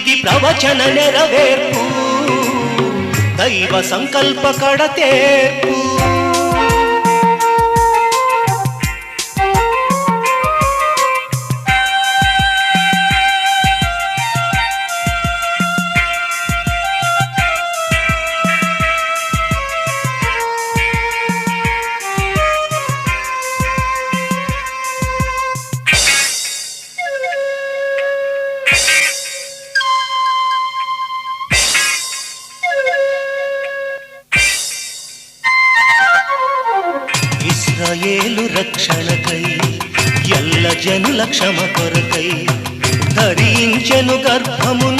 ఇది ప్రవచన నెరవేర్పు దైవ సంకల్ప కడతేర్పు. ఇస్రాయేలు రక్షణకై ఎల్ల జనుల క్షమ కొరకై ధరించెను గర్భమును